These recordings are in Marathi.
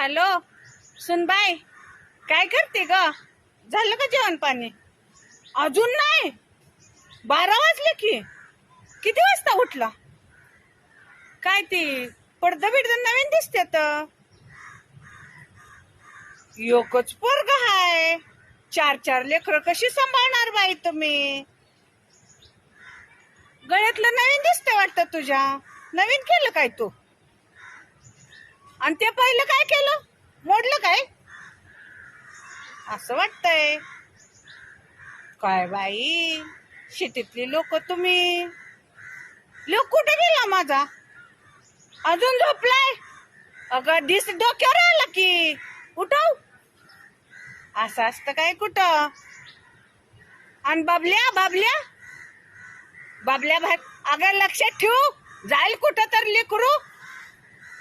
हॅलो सुनबाई काय करते ग? झालं का जेवण पाणी? अजून नाही. बारा वाजले की. किती वाजता उठला? काय ती पडदा बिडद नवीन दिसते तर योकच पोरग हाय. चार चार लेकर कशी सांभाळणार बाई तुम्ही? गळ्यातलं नवीन दिसते वाटतं तुझ्या. नवीन केलं काय तू? आणि ते पहिलं काय केलं? मोडलं काय? असं वाटतंय. काय बाई? शेतीतली लोक तुम्ही. लोक कुठे गेला माझा? अजून झोपलाय? अगं दिस डोक्यावर आला की. उठव. असं असतं काय कुठं? आणि बाबल्या बाबल्या? बाबल्या भात अगं लक्षात ठेवू. जाईल कुठं तर लेकरू.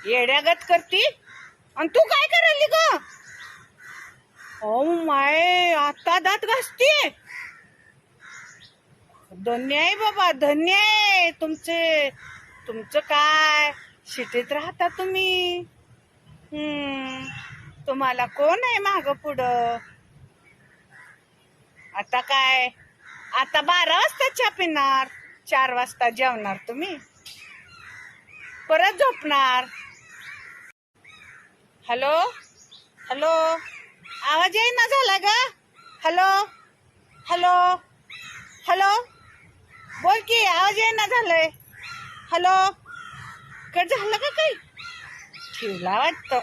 येड्यागत करती? आणि तू काय करायली ग? ओ माय आता दात घासतीये. धन्य आहे बाबा धन्य आहे. तुमचे तुमचं काय? शिटीत राहता तुम्ही. हम्म तुम्हाला कोण आहे माग पुढं? आता काय? आता बारा वाजता चहा पिणार चार वाजता जेवणार तुम्ही. परत झोपणार. हॅलो? हॅलो? आवाज येईना झाला ग. हॅलो? हॅलो? हॅलो? बोल की आवाज येईना झालाय. हॅलो? कट झालं का काही? ठेवला वाटतं.